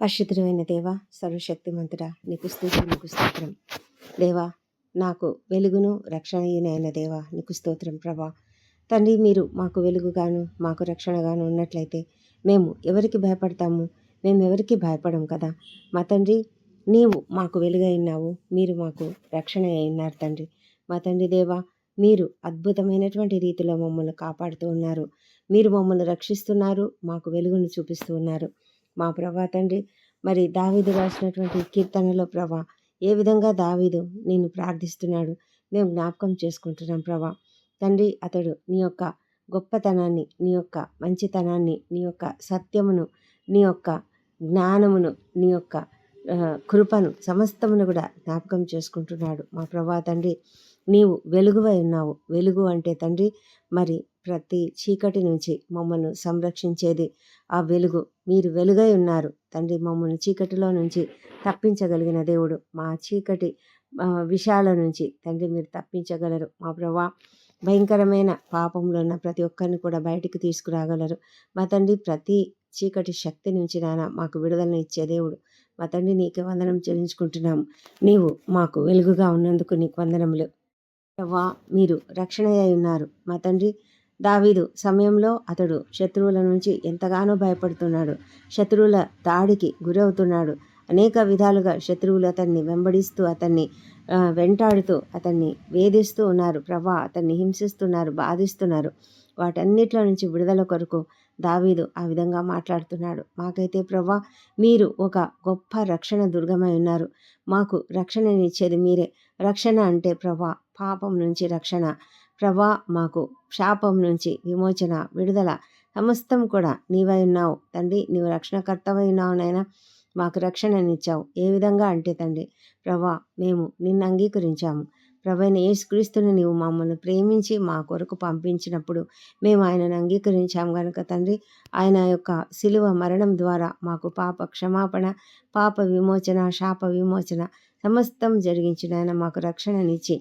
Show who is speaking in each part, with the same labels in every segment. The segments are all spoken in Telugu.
Speaker 1: పరిశుద్ధమైన దేవ సర్వశక్తిమంతుడా నీకు స్తోత్రం నీకు స్తోత్రం. దేవా నాకు వెలుగును రక్షణయునైన దేవా నీకు స్తోత్రం ప్రభా. తండ్రి మీరు మాకు వెలుగుగాను మాకు రక్షణగాను ఉన్నట్లయితే మేము ఎవరికి భయపడతాము? మేము ఎవరికి భయపడం కదా? మా తండ్రి నీవు మాకు వెలుగై ఉన్నావు మీరు మాకు రక్షణ అయినారు తండ్రి. మా తండ్రి దేవా మీరు అద్భుతమైనటువంటి రీతిలో మమ్మల్ని కాపాడుతూ ఉన్నారు. మీరు మమ్మల్ని రక్షిస్తున్నారు మాకు వెలుగును చూపిస్తూ ఉన్నారు. మా ప్రభా తండ్రి. మరి దావీదు రాసినటువంటి కీర్తనలో ప్రభా ఏ విధంగా దావీదు నేను ప్రార్థిస్తున్నాడు? మేము జ్ఞాపకం చేసుకుంటున్నాం ప్రభా. తండ్రి అతడు నీ యొక్క గొప్పతనాన్ని నీ యొక్క మంచితనాన్ని నీ యొక్క సత్యమును నీ యొక్క జ్ఞానమును నీ యొక్క కృపను సమస్తమును కూడా జ్ఞాపకం చేసుకుంటున్నాడు మా ప్రభా తండ్రి. నీవు వెలుగువై ఉన్నావు. వెలుగు అంటే తండ్రి మరి ప్రతి చీకటి నుంచి మమ్మల్ని సంరక్షించేది ఆ వెలుగు. మీరు వెలుగై ఉన్నారు. తండ్రి మమ్మల్ని చీకటిలో నుంచి తప్పించగలిగిన దేవుడు మా చీకటి విషయాల నుంచి. తండ్రి మీరు తప్పించగలరు. మా ప్రభా భయంకరమైన పాపంలో ఉన్న ప్రతి ఒక్కరిని కూడా బయటికి తీసుకురాగలరు. మా తండ్రి ప్రతి చీకటి శక్తి నుంచి నాన్న మాకు విడుదలను ఇచ్చే దేవుడు. మా తండ్రి నీకు వందనం చెల్లించుకుంటున్నాము. నీవు మాకు వెలుగుగా ఉన్నందుకు నీకు వందనములు. ప్రభా మీరు రక్షణయ్య ఉన్నారు. మా తండ్రి దావీదు సమయంలో అతడు శత్రువుల నుంచి ఎంతగానో భయపడుతున్నాడు. శత్రువుల దాడికి గురవుతున్నాడు. అనేక విధాలుగా శత్రువులు అతన్ని వెంబడిస్తూ అతన్ని వెంటాడుతూ అతన్ని వేధిస్తూ ఉన్నారు. ప్రభా అతన్ని హింసిస్తున్నారు బాధిస్తున్నారు. వాటన్నిటిలో నుంచి విడుదల కొరకు దావీదు ఆ విధంగా మాట్లాడుతున్నాడు. మాకైతే ప్రభా మీరు ఒక గొప్ప రక్షణ దుర్గమై ఉన్నారు. మాకు రక్షణనిచ్చేది మీరే. రక్షణ అంటే ప్రభా పాపం నుంచి రక్షణ ప్రభా మాకు శాపం నుంచి విమోచన విడుదల సమస్తం కూడా నీవై ఉన్నావు. తండ్రి నీవు రక్షణకర్తవై ఉన్నావు నాయన మాకు రక్షణనిచ్చావు. ఏ విధంగా అంటే తండ్రి ప్రభా మేము నిన్ను అంగీకరించాము. ప్రభైన యేసుక్రీస్తుని నీవు మమ్మల్ని ప్రేమించి మా కొరకు పంపించినప్పుడు మేము ఆయనను అంగీకరించాము కనుక తండ్రి ఆయన యొక్క శిలువ మరణం ద్వారా మాకు పాప క్షమాపణ పాప విమోచన శాప విమోచన సమస్తం జరిగించిన ఆయన మాకు రక్షణనిచ్చి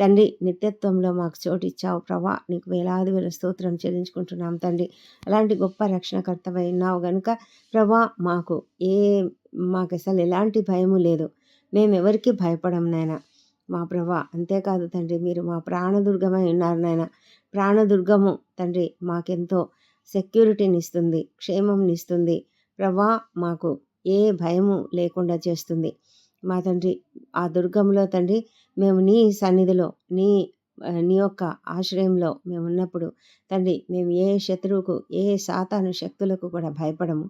Speaker 1: తండ్రి నిత్యత్వంలో మాకు చోటు ఇచ్చావు ప్రభా. నీకు వేలాది వేల స్తోత్రం చెల్లించుకుంటున్నాం తండ్రి. అలాంటి గొప్ప రక్షణకర్తవై ఉన్నావు గనుక ప్రభా మాకు ఏ మాకు అసలు ఎలాంటి భయము లేదు. మేము ఎవరికి భయపడం నాయన. మా ప్రభా అంతేకాదు తండ్రి మీరు మా ప్రాణదుర్గమై ఉన్నారు నాయన. ప్రాణదుర్గము తండ్రి మాకెంతో సెక్యూరిటీని ఇస్తుంది క్షేమంని ఇస్తుంది ప్రభా మాకు ఏ భయము లేకుండా చేస్తుంది. మా తండ్రి ఆ దుర్గంలో తండ్రి మేము నీ సన్నిధిలో నీ నీ యొక్క ఆశ్రయంలో మేము ఉన్నప్పుడు తండ్రి మేము ఏ శత్రువుకు ఏ సాతాను శక్తులకు కూడా భయపడము.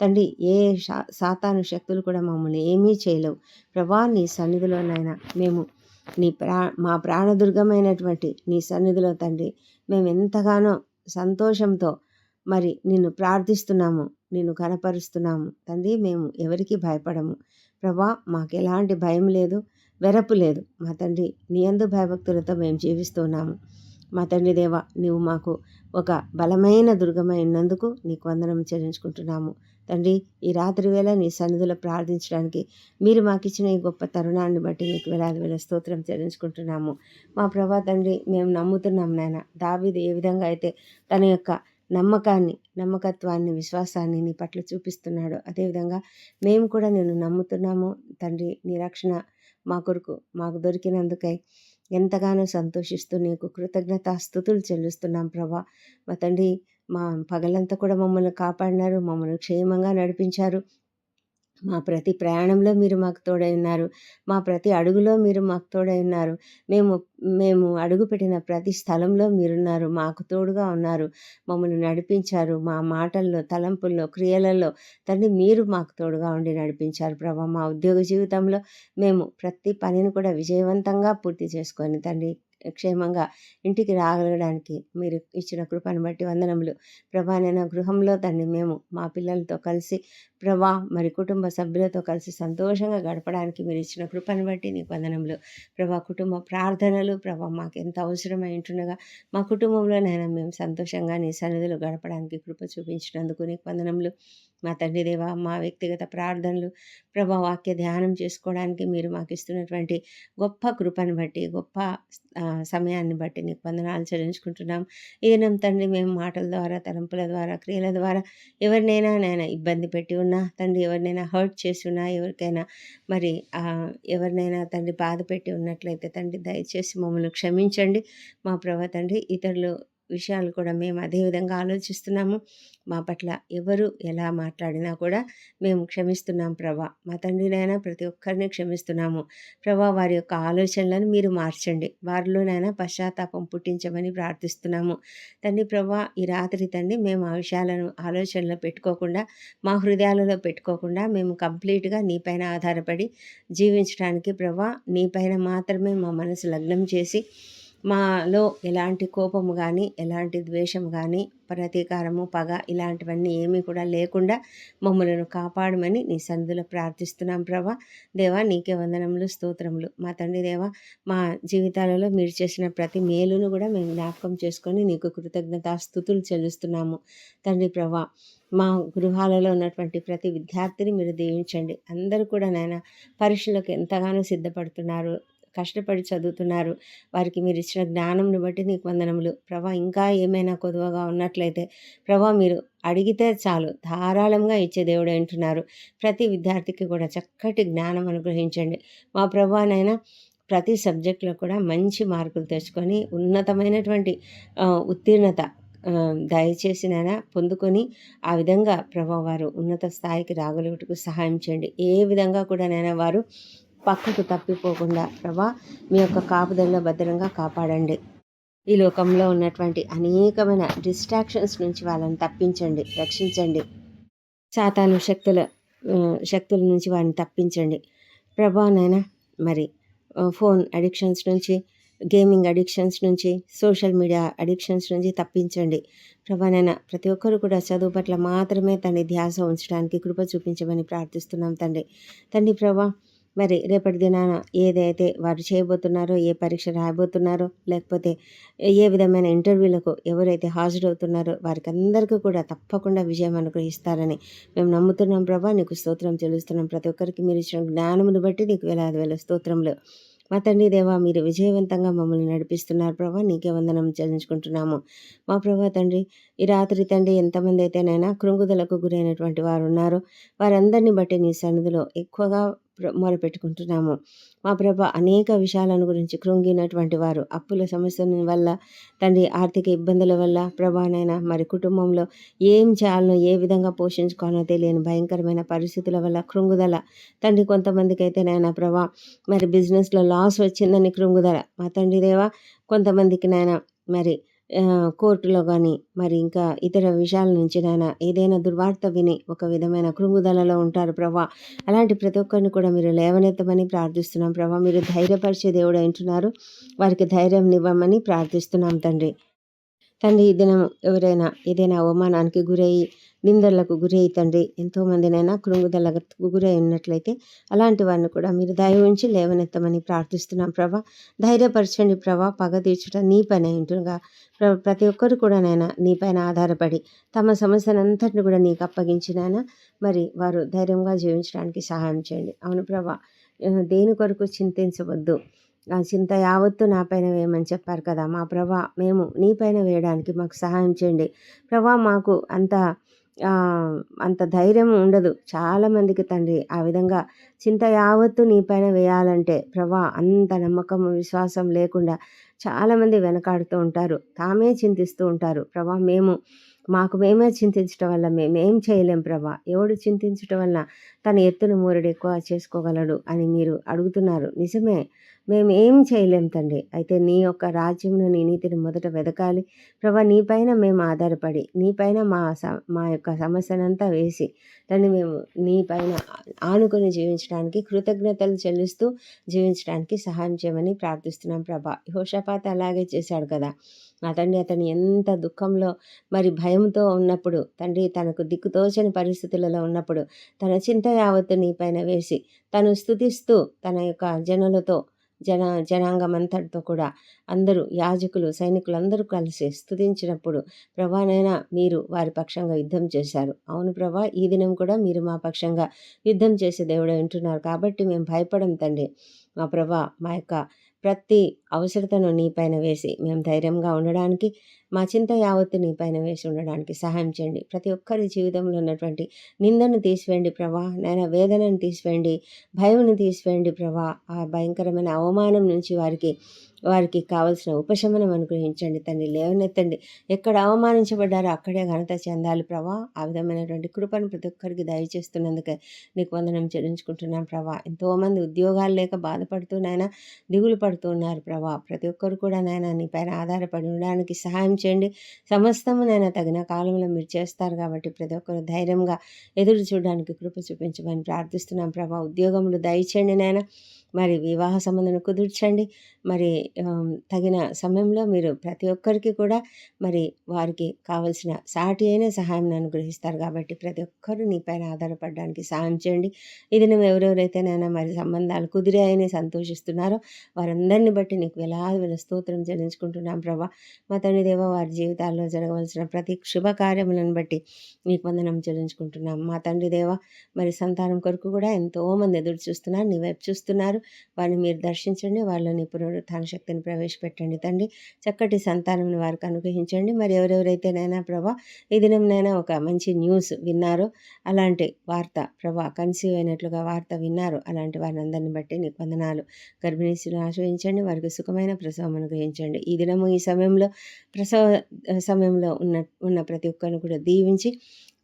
Speaker 1: తండ్రి ఏ శా సాతాను శక్తులు కూడా మమ్మల్ని ఏమీ చేయలేవు. ప్రభా నీ సన్నిధిలోనైనా మేము నీ ప్రా మా ప్రాణదుర్గమైనటువంటి నీ సన్నిధిలో తండ్రి మేము ఎంతగానో సంతోషంతో మరి నిన్ను ప్రార్థిస్తున్నాము నిన్ను కనపరుస్తున్నాము. తండ్రి మేము ఎవరికి భయపడము. ప్రభా మాకు ఎలాంటి భయం లేదు. వెరపు లేదు. మా తండ్రి నీ అందు భయభక్తులతో మేము జీవిస్తున్నాము. మా తండ్రి దేవ నీవు మాకు ఒక బలమైన దుర్గమై ఉన్నందుకు నీకు వందనం చెల్లించుకుంటున్నాము. తండ్రి ఈ రాత్రి వేళ నీ సన్నిధిలో ప్రార్థించడానికి మీరు మాకు ఇచ్చిన ఈ గొప్ప తరుణాన్ని బట్టి నీకు వేలాది వేల స్తోత్రం చెల్లించుకుంటున్నాము. మా ప్రభా తండ్రి మేము నమ్ముతున్నాం నాయన. దావిది ఏ విధంగా అయితే తన యొక్క నమ్మకాన్ని నమ్మకత్వాన్ని విశ్వాసాన్ని నీ పట్ల చూపిస్తున్నాడు అదేవిధంగా మేము కూడా నేను నమ్ముతున్నాము. తండ్రి నీ రక్షణ మా కొరకు మాకు దొరికినందుకై ఎంతగానో సంతోషిస్తూ నీకు కృతజ్ఞత స్థుతులు చెల్లిస్తున్నాం ప్రభా. మా తండ్రి మా పగలంతా కూడా మమ్మల్ని కాపాడినారు మమ్మల్ని క్షేమంగా నడిపించారు. మా ప్రతి ప్రయాణంలో మీరు మాకు తోడై ఉన్నారు. మా ప్రతి అడుగులో మీరు మాకు తోడై ఉన్నారు. మేము మేము అడుగుపెట్టిన ప్రతి స్థలంలో మీరున్నారు. మాకు తోడుగా ఉన్నారు. మమ్మల్ని నడిపించారు. మా మాటల్లో తలంపుల్లో క్రియలలో తండ్రి మీరు మాకు తోడుగా ఉండి నడిపించారు ప్రభా. మా ఉద్యోగ జీవితంలో మేము ప్రతి పనిని కూడా విజయవంతంగా పూర్తి చేసుకొని తండ్రి క్షేమంగా ఇంటికి రాగలగడానికి మీరు ఇచ్చిన కృపను బట్టి వందనములు. ప్రభా నేను గృహంలో తండ్రి మేము మా పిల్లలతో కలిసి ప్రభా మరి కుటుంబ సభ్యులతో కలిసి సంతోషంగా గడపడానికి మీరు ఇచ్చిన కృపను బట్టి నీకు వందనములు. ప్రభా కుటుంబ ప్రార్థనలు ప్రభా మాకు ఎంత అవసరమై ఉంటుండగా మా కుటుంబంలోనైనా మేము సంతోషంగా నీ సన్నిధిలో గడపడానికి కృప చూపించినందుకు నీకు వందనములు. మా తండ్రి దేవ మా వ్యక్తిగత ప్రార్థనలు ప్రభా వాక్య ధ్యానం చేసుకోవడానికి మీరు మాకు ఇస్తున్నటువంటి గొప్ప కృపను బట్టి గొప్ప సమయాన్ని బట్టి నీకు వందనాలు చెల్లించుకుంటున్నాం. ఈ తండ్రి మేము మాటల ద్వారా తలంపుల ద్వారా క్రియల ద్వారా ఎవరినైనా నేను ఇబ్బంది పెట్టి ఉన్నా తండ్రి ఎవరినైనా హర్ట్ చేసి ఉన్నా ఎవరికైనా మరి ఎవరినైనా తండ్రి బాధ పెట్టి ఉన్నట్లయితే తండ్రి దయచేసి మమ్మల్ని క్షమించండి. మా ప్రభా తండ్రి ఇతరులు విషయాలు కూడా మేము అదేవిధంగా ఆలోచిస్తున్నాము. మా పట్ల ఎవరు ఎలా మాట్లాడినా కూడా మేము క్షమిస్తున్నాం ప్రభా. మా తండ్రినైనా ప్రతి ఒక్కరిని క్షమిస్తున్నాము. ప్రభా వారి యొక్క ఆలోచనలను మీరు మార్చండి. వారిలోనైనా పశ్చాత్తాపం పుట్టించమని ప్రార్థిస్తున్నాము. తండ్రి ప్రభా ఈ రాత్రి తండ్రి మేము ఆ విషయాలను ఆలోచనలో పెట్టుకోకుండా మా హృదయాలలో పెట్టుకోకుండా మేము కంప్లీట్గా నీపైన ఆధారపడి జీవించడానికి ప్రభా నీపైన మాత్రమే మా మనసు లగ్నం చేసి మాలో ఎలాంటి కోపము కానీ ఎలాంటి ద్వేషం కానీ ప్రతీకారము పగ ఇలాంటివన్నీ ఏమీ కూడా లేకుండా మమ్మలను కాపాడమని నీ సన్నిధిలో ప్రార్థిస్తున్నాం ప్రభా. దేవా నీకే వందనములు స్తోత్రములు. మా తండ్రి దేవా మా జీవితాలలో మీరు చేసిన ప్రతి మేలును కూడా మేము జ్ఞాపకం చేసుకొని నీకు కృతజ్ఞత స్థుతులు చెల్లిస్తున్నాము. తండ్రి ప్రభా మా గృహాలలో ఉన్నటువంటి ప్రతి విద్యార్థిని మీరు దీవించండి. అందరూ కూడా నాయన పరీక్షలకు ఎంతగానో సిద్ధపడుతున్నారు. కష్టపడి చదువుతున్నారు. వారికి మీరు ఇచ్చిన జ్ఞానంను బట్టి నీకు వందనములు. ప్రభా ఇంకా ఏమైనా కొదువగా ఉన్నట్లయితే ప్రభా మీరు అడిగితే చాలు. ధారాళంగా ఇచ్చే దేవుడు అంటున్నారు. ప్రతి విద్యార్థికి కూడా చక్కటి జ్ఞానం అనుగ్రహించండి. మా ప్రభానైనా ప్రతి సబ్జెక్టులో కూడా మంచి మార్కులు తెచ్చుకొని ఉన్నతమైనటువంటి ఉత్తీర్ణత దయచేసినైనా దయచేసి పొందుకొని ఆ విధంగా ప్రభావ వారు ఉన్నత స్థాయికి రాగలుగుటకు సహాయం చేయండి. ఏ విధంగా కూడా వారు పక్కకు తప్పిపోకుండా ప్రభా మీ యొక్క కాపుదల్లో భద్రంగా కాపాడండి. ఈ లోకంలో ఉన్నటువంటి అనేకమైన డిస్ట్రాక్షన్స్ నుంచి వాళ్ళని తప్పించండి రక్షించండి. సాతాను శక్తుల శక్తుల నుంచి వారిని తప్పించండి. ప్రభా నాయన మరి ఫోన్ అడిక్షన్స్ నుంచి గేమింగ్ అడిక్షన్స్ నుంచి సోషల్ మీడియా అడిక్షన్స్ నుంచి తప్పించండి. ప్రభా ప్రతి ఒక్కరు కూడా చదువు పట్ల మాత్రమే తండ్రి ధ్యాస ఉంచడానికి కృప చూపించమని ప్రార్థిస్తున్నాం తండ్రి. తండ్రి ప్రభా మరి రేపటి దినాన ఏదైతే వారు చేయబోతున్నారో ఏ పరీక్ష రాయబోతున్నారో లేకపోతే ఏ విధమైన ఇంటర్వ్యూలకు ఎవరైతే హాజరవుతున్నారో వారికి అందరికీ కూడా తప్పకుండా విజయం అనుగ్రహిస్తారని మేము నమ్ముతున్నాం ప్రభా. నీకు స్తోత్రం చెల్లిస్తున్నాం. ప్రతి ఒక్కరికి మీరు ఇచ్చిన జ్ఞానమును బట్టి నీకు వేలాది వేల స్తోత్రములు. మా తండ్రి దేవా మీరు విజయవంతంగా మమ్మల్ని నడిపిస్తున్నారు ప్రభా. నీకే వందనం చెల్లించుకుంటున్నాము. మా ప్రభా తండ్రి ఈ రాత్రి తండ్రి ఎంతమంది అయితేనైనా కృంగుదలకు గురైనటువంటి వారు ఉన్నారో. వారందరిని బట్టి నీ సన్నిధిలో ఎక్కువగా మొరపెట్టుకుంటున్నాము. మా ప్రభ అనేక విషయాలను గురించి కృంగినటువంటి వారు. అప్పుల సమస్యల వల్ల తండ్రి ఆర్థిక ఇబ్బందుల వల్ల ప్రభానైనా మరి కుటుంబంలో ఏం చేయాలనో ఏ విధంగా పోషించుకోవాలో తెలియని భయంకరమైన పరిస్థితుల వల్ల కృంగుదల. తండ్రి కొంతమందికి అయితే నాయన ప్రభా మరి బిజినెస్లో లాస్ వచ్చిందని కృంగుదల. మా తండ్రి దేవా కొంతమందికి నాయన మరి కోర్టులో కానీ మరి ఇంకా ఇతర విషయాల నుంచి నాయన ఏదైనా దుర్వార్త విని ఒక విధమైన కృంగుదలలో ఉంటారు ప్రభా. అలాంటి ప్రతి ఒక్కరిని కూడా మీరు లేవనెత్తమని ప్రార్థిస్తున్నాం ప్రభా. మీరు ధైర్యపరిచే దేవుడు అంటున్నారు వారికి ధైర్యం ఇవ్వమని ప్రార్థిస్తున్నాం తండ్రి. తండ్రి ఈ దినం ఎవరైనా ఏదైనా అవమానానికి గురయ్యి నిందలకు గురయ్యి తండ్రి. ఎంతోమందినైనా కృంగుదలకు గురై ఉన్నట్లయితే అలాంటి వారిని కూడా మీరు దయ ఉంచి లేవనెత్తమని ప్రార్థిస్తున్నాం ప్రభా. ధైర్యపరచండి ప్రభా. పగ తీర్చుట నీ పని ఇంటుగా ప్ర- ప్రతి ఒక్కరు కూడా నాయన నీపైన ఆధారపడి తమ సమస్యనంతటిని కూడా నీకు అప్పగించినాయన మరి వారు ధైర్యంగా జీవించడానికి సహాయం చేయండి. అవును ప్రభా. దేని కొరకు చింతించవద్దు. ఆ చింత యావత్తు నా పైన వేయమని చెప్పారు కదా మా ప్రభా. మేము నీ పైన వేయడానికి మాకు సహాయం చేయండి. ప్రభా మాకు అంత అంత ధైర్యం ఉండదు. చాలామందికి తండ్రి ఆ విధంగా చింత యావత్తు నీ పైన వేయాలంటే ప్రభా అంత నమ్మకం విశ్వాసం లేకుండా చాలామంది వెనకాడుతూ ఉంటారు. తామే చింతిస్తూ ఉంటారు. ప్రభా మేము మాకు మేమే చింతించడం వల్ల మేమేం చేయలేం ప్రభా. ఎవడు చింతించడం వల్ల తన ఎత్తును మూరుడు ఎక్కువ చేసుకోగలడు అని మీరు అడుగుతున్నారు. నిజమే. మేము ఏం చేయలేం తండ్రి. అయితే నీ యొక్క రాజ్యంలో నీ నీతిని మొదట వెదకాలి. ప్రభా నీపైన మేము ఆధారపడి నీపైన మా స మా యొక్క సమస్యనంతా వేసి దాన్ని మేము నీపైన ఆనుకొని జీవించడానికి కృతజ్ఞతలు చెల్లిస్తూ జీవించడానికి సహాయం చేయమని ప్రార్థిస్తున్నాం ప్రభా. హోషపాత అలాగే చేశాడు కదా. నా తండ్రి అతను ఎంత దుఃఖంలో మరి భయంతో ఉన్నప్పుడు తండ్రి తనకు దిక్కుతోచని పరిస్థితులలో ఉన్నప్పుడు తన చింత యావత్తు నీపైన వేసి తను స్థుతిస్తూ తన యొక్క జనులతో జన జనాంగం అంతటితో కూడా అందరూ యాజకులు సైనికులు అందరూ కలిసి స్థుతించినప్పుడు ప్రభానైనా మీరు వారి పక్షంగా యుద్ధం చేశారు. అవును ప్రభా ఈ దినం కూడా మీరు మా పక్షంగా యుద్ధం చేసే దేవుడు వింటున్నారు కాబట్టి మేము భయపడం తండ్రి. మా ప్రభా మా యొక్క ప్రతి అవసరతను నీ పైన వేసి మేము ధైర్యంగా ఉండడానికి మా చింత యావత్తు నీ పైన వేసి ఉండడానికి సహాయం చేయండి. ప్రతి ఒక్కరి జీవితంలో ఉన్నటువంటి నిందను తీసివేయండి ప్రభా నాయన వేదనను తీసివేయండి భయమును తీసివేయండి ప్రభా. ఆ భయంకరమైన అవమానం నుంచి వారికి వారికి కావలసిన ఉపశమనం అనుగ్రహించండి. తండ్రి లేవనెత్తండి. ఎక్కడ అవమానించబడ్డారో అక్కడే ఘనత చెందాలి. ప్రభా ఆ విధమైనటువంటి కృపను ప్రతి ఒక్కరికి దయచేస్తున్నందుకే నీకు వందనం చెల్లించుకుంటున్నాను ప్రభా. ఎంతోమంది ఉద్యోగాలు లేక బాధపడుతూ నాయన దిగులు పడుతూ ఉన్నారు ప్రభా. ప్రతి ఒక్కరు కూడా నాయన నీ పైన ఆధారపడి ఉండడానికి సహాయం చేయండి. సమస్తము నాయన తగిన కాలంలో మీరు చేస్తారు కాబట్టి ప్రతి ఒక్కరు ధైర్యంగా ఎదురు చూడడానికి కృప చూపించమని ప్రార్థిస్తున్నాం ప్రభా. ఉద్యోగములు దయచేయండి నాయన. మరి వివాహ సంబంధం కుదుర్చండి. మరి తగిన సమయంలో మీరు ప్రతి ఒక్కరికి కూడా మరి వారికి కావలసిన సాటి అయిన సహాయం అనుగ్రహిస్తారు కాబట్టి ప్రతి ఒక్కరు నీపైన ఆధారపడడానికి సహాయం చేయండి. ఇది నువ్వు ఎవరెవరైతే నైనా మరి సంబంధాలు కుదిరాయని సంతోషిస్తున్నారో వారందరిని బట్టి నీకు వేలాది వేల స్తోత్రం చెల్లించుకుంటున్నాం ప్రభా. మా తండ్రి దేవ వారి జీవితాల్లో జరగవలసిన ప్రతి శుభకార్యములను బట్టి నీకు వందనం చెల్లించుకుంటున్నాం. మా తండ్రి దేవ మరి సంతానం కొరకు కూడా ఎంతోమంది ఎదురు చూస్తున్నారు నీ వైపు చూస్తున్నారు. వారిని మీరు దర్శించండి వాళ్ళని పునరుత్థాన శక్తిని ప్రవేశపెట్టండి. తండ్రి చక్కటి సంతానం వారికి అనుగ్రహించండి. మరి ఎవరెవరైతే నైనా ప్రభా ఈ దినంనైనా ఒక మంచి న్యూస్ విన్నారో. అలాంటి వార్త ప్రభా కన్సీవ్ అయినట్లుగా వార్త విన్నారు. అలాంటి వారిని అందరిని బట్టి నీకు వందనాలు. గర్భిణీశులను ఆశ్రయించండి వారికి సుఖమైన ప్రసవం అనుగ్రహించండి. ఈ దినము ఈ సమయంలో ప్రసవ సమయంలో ఉన్న ఉన్న ప్రతి ఒక్కరిని కూడా దీవించి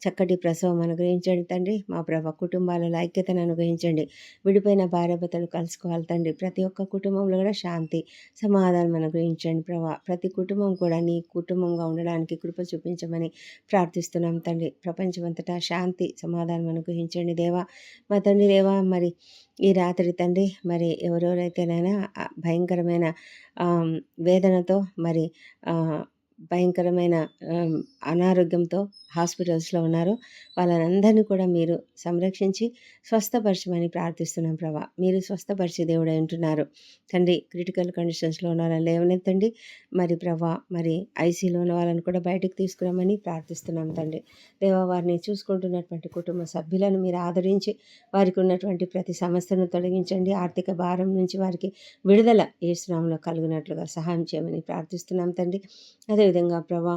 Speaker 1: చక్కటి ప్రసవం అనుగ్రహించండి తండ్రి. మా ప్రభ కుటుంబాలలో ఐక్యతను అనుగ్రహించండి. విడిపోయిన భార్యభర్తలు కలుసుకోవాలి తండ్రి. ప్రతి ఒక్క కుటుంబంలో కూడా శాంతి సమాధానం అనుగ్రహించండి ప్రభా. ప్రతి కుటుంబం కూడా నీ కుటుంబంగా ఉండడానికి కృప చూపించమని ప్రార్థిస్తున్నాం తండ్రి. ప్రపంచమంతటా శాంతి సమాధానం అనుగ్రహించండి దేవా. మా తండ్రి దేవా మరి ఈ రాత్రి తండ్రి మరి ఎవరెవరైతేనైనా భయంకరమైన వేదనతో మరి భయంకరమైన అనారోగ్యంతో హాస్పిటల్స్లో ఉన్నారు. వాళ్ళనందరినీ కూడా మీరు సంరక్షించి స్వస్థపరచమని ప్రార్థిస్తున్నాం ప్రభా. మీరు స్వస్థపరిచే దేవుడు అంటున్నారు తండ్రి క్రిటికల్ కండిషన్స్లో ఉన్న వాళ్ళని లేవనెత్తండి. మరి ప్రభా మరి ఐసీలో ఉన్న వాళ్ళని కూడా బయటకు తీసుకురామని ప్రార్థిస్తున్నాం తండ్రి. దేవా వారిని చూసుకుంటున్నటువంటి కుటుంబ సభ్యులను మీరు ఆదరించి వారికి ఉన్నటువంటి ప్రతి సమస్యను తొలగించండి. ఆర్థిక భారం నుంచి వారికి విడుదల ఏ స్నామంలో కలిగినట్లుగా సహాయం చేయమని ప్రార్థిస్తున్నాం తండ్రి. అదేవిధంగా ప్రభా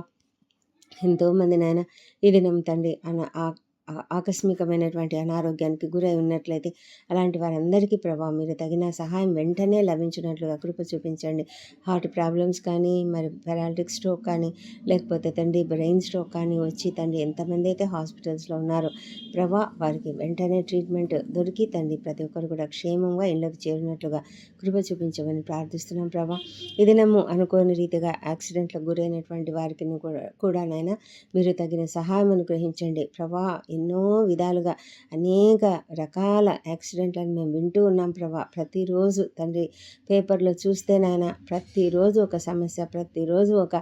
Speaker 1: ఎంతోమంది నాయన ఈ దినం తండ్రి అన ఆ- ఆకస్మికమైనటువంటి అనారోగ్యానికి గురై ఉన్నట్లయితే అలాంటి వారందరికీ ప్రభావ మీరు తగిన సహాయం వెంటనే లభించినట్లుగా కృప చూపించండి. హార్ట్ ప్రాబ్లమ్స్ కానీ మరి పెరాలిటిక్ స్ట్రోక్ కానీ లేకపోతే తండ్రి బ్రెయిన్ స్ట్రోక్ కానీ వచ్చి తండ్రి ఎంతమంది అయితే హాస్పిటల్స్లో ఉన్నారో ప్రభా వారికి వెంటనే ట్రీట్మెంట్ దొరికి తండ్రి ప్రతి ఒక్కరు కూడా క్షేమంగా ఇళ్ళకు చేరినట్లుగా కృప చూపించమని ప్రార్థిస్తున్నాం ప్రభా. ఈ దినము అనుకోని రీతిగా యాక్సిడెంట్లకు గురైనటువంటి వారికి కూడా కూడా మీరు తగిన సహాయం అనుగ్రహించండి. ప్రభా ఎన్నో విధాలుగా అనేక రకాల యాక్సిడెంట్లను మేము వింటూ ఉన్నాం ప్రభా. ప్రతిరోజు తండ్రి పేపర్లో చూస్తే నాయన ప్రతిరోజు ఒక సమస్య ప్రతిరోజు ఒక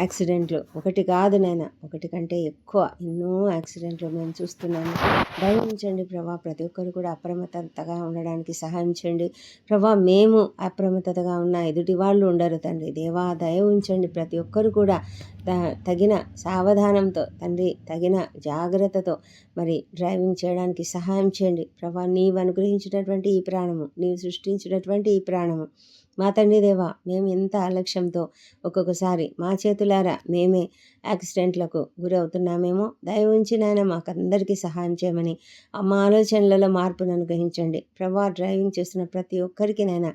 Speaker 1: యాక్సిడెంట్లు. ఒకటి కాదు నాయన ఒకటి కంటే ఎక్కువ. ఎన్నో యాక్సిడెంట్లు మేము చూస్తున్నాము. దయవించండి ప్రభా ప్రతి ఒక్కరు కూడా అప్రమత్తతగా ఉండడానికి సహాయం చేయండి. ప్రభా మేము అప్రమత్తతగా ఉన్న ఎదుటి వాళ్ళు ఉండరు తండ్రి. దేవా దయ ఉంచండి. ప్రతి ఒక్కరు కూడా తగిన సావధానంతో తండ్రి తగిన జాగ్రత్తతో మరి డ్రైవింగ్ చేయడానికి సహాయం చేయండి. ప్రభా నీవు అనుగ్రహించినటువంటి ఈ ప్రాణము నీవు సృష్టించినటువంటి ఈ ప్రాణము మా తండ్రి దేవా మేము ఎంత అలక్ష్యంతో ఒక్కొక్కసారి మా చేతులారా మేమే యాక్సిడెంట్లకు గురవుతున్నామేమో దయ ఉంచి నాయన మాకందరికీ సహాయం చేయమని ఆ మా ఆలోచనలలో మార్పును అనుగ్రహించండి. ప్రభా డ్రైవింగ్ చేస్తున్న ప్రతి ఒక్కరికి నైనా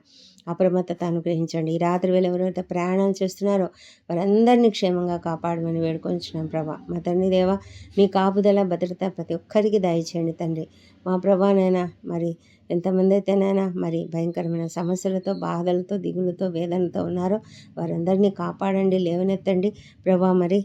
Speaker 1: అప్రమత్తత అనుగ్రహించండి. ఈ రాత్రి వేళ ఎవరైతే ప్రయాణాలు చేస్తున్నారో వారందరినీ క్షేమంగా కాపాడమని వేడుకొంచున్నాం ప్రభా. మా తండ్రి దేవా మీ కాపుదల భద్రత ప్రతి ఒక్కరికి దయచేయండి తండ్రి. మా ప్రభానైనా మరి ఎంతమంది అయితేనైనా మరి భయంకరమైన సమస్యలతో బాధలతో దిగులతో వేదనతో ఉన్నారో వారందరినీ కాపాడండి లేవనెత్తండి. ప్రభా మరి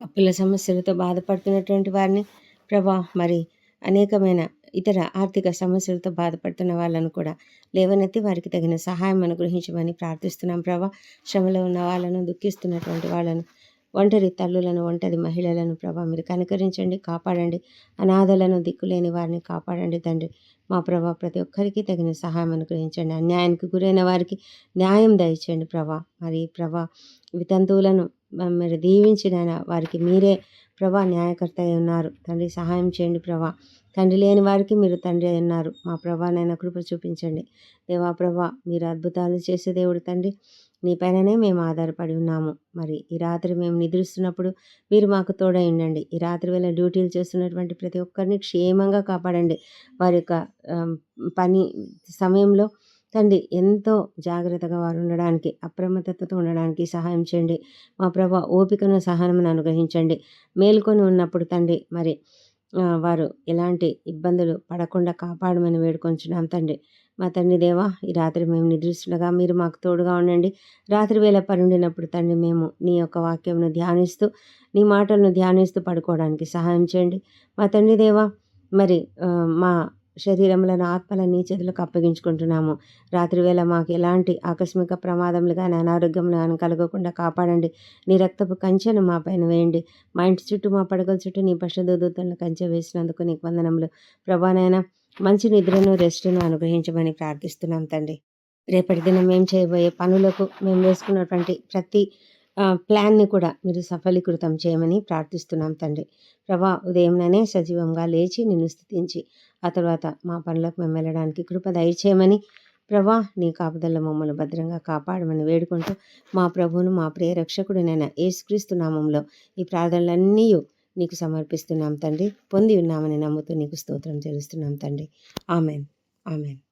Speaker 1: అప్పుల సమస్యలతో బాధపడుతున్నటువంటి వారిని ప్రభా మరి అనేకమైన ఇతర ఆర్థిక సమస్యలతో బాధపడుతున్న వాళ్ళను కూడా లేవనెత్తి వారికి తగిన సహాయం అనుగ్రహించమని ప్రార్థిస్తున్నాం. ప్రభా శ్రమలో ఉన్న వాళ్ళను దుఃఖిస్తున్నటువంటి వాళ్ళను ఒంటరి తల్లులను ఒంటరి మహిళలను ప్రభా మీరు కనికరించండి కాపాడండి. అనాథలను దిక్కులేని వారిని కాపాడండి తండ్రి. మా ప్రభా ప్రతి ఒక్కరికి తగిన సహాయం అనుగ్రహించండి. అన్యాయానికి గురైన వారికి న్యాయం దయచేయండి ప్రభా. మరి ప్రభా వితంతువులను మ- మీరు దీవించిన వారికి మీరే ప్రభా న్యాయకర్త అయి ఉన్నారు. తండ్రి సహాయం చేయండి ప్రభా. తండ్రి లేని వారికి మీరు తండ్రి అన్నారు. మా ప్రభా ప్రభానైనా కృప చూపించండి. దేవా ప్రభా మీరు అద్భుతాలు చేసే దేవుడు తండ్రి. మీ పైననే మేము ఆధారపడి ఉన్నాము. మరి ఈ రాత్రి మేము నిద్రిస్తున్నప్పుడు మీరు మాకు తోడై ఉండండి. ఈ రాత్రి వేళ డ్యూటీలు చేస్తున్నటువంటి ప్రతి ఒక్కరిని క్షేమంగా కాపాడండి. వారి యొక్క పని సమయంలో తండ్రి ఎంతో జాగ్రత్తగా వారు ఉండడానికి అప్రమత్తతో ఉండడానికి సహాయం చేయండి. మా ప్రభా ఓపికను సహనమును అనుగ్రహించండి. మేల్కొని ఉన్నప్పుడు తండ్రి మరి వారు ఎలాంటి ఇబ్బందులు పడకుండా కాపాడమని వేడుకొంచున్నాం తండ్రి. మా తండ్రి దేవా ఈ రాత్రి మేము నిద్రిస్తుండగా మీరు మాకు తోడుగా ఉండండి. రాత్రి వేళ పనుండినప్పుడు తండ్రి మేము నీ యొక్క వాక్యంను ధ్యానిస్తూ నీ మాటలను ధ్యానిస్తూ పడుకోవడానికి సహాయం చేయండి. మా తండ్రి దేవా మరి మా శరీరములను ఆత్మలను నీ చేతులకు అప్పగించుకుంటున్నాము. రాత్రివేళ మాకు ఎలాంటి ఆకస్మిక ప్రమాదములు కానీ అనారోగ్యం కానీ కలగకుండా కాపాడండి. నీ రక్తపు కంచెను మా పైన వేయండి. మా ఇంటి చుట్టూ మా పడగల చుట్టూ నీ పశుదూతలను కంచె వేసినందుకు నీకు వందనములు. ప్రభానైనా మంచి నిద్రను రెస్ట్ను అనుగ్రహించమని ప్రార్థిస్తున్నాం తండ్రి. రేపటి దినం మేము చేయబోయే పనులకు మేము వేసుకున్నటువంటి ప్రతి ప్లాన్ని కూడా మీరు సఫలీకృతం చేయమని ప్రార్థిస్తున్నాం తండ్రి. ప్రభా ఉదయంలోనే సజీవంగా లేచి నిన్ను స్థుతించి ఆ తర్వాత మా పనులకు మేము వెళ్ళడానికి కృప దయచేయమని ప్రభా నీ కాపుదల మమ్మల్ని భద్రంగా కాపాడమని వేడుకుంటూ మా ప్రభువును మా ప్రియ రక్షకుడినైన యేసుక్రీస్తు నామంలో ఈ ప్రార్థనలన్నీ నీకు సమర్పిస్తున్నాం తండ్రి. పొంది ఉన్నామని నమ్ముతూ నీకు స్తోత్రం చెల్లిస్తున్నాం తండ్రి. ఆమెన్. ఆమెన్.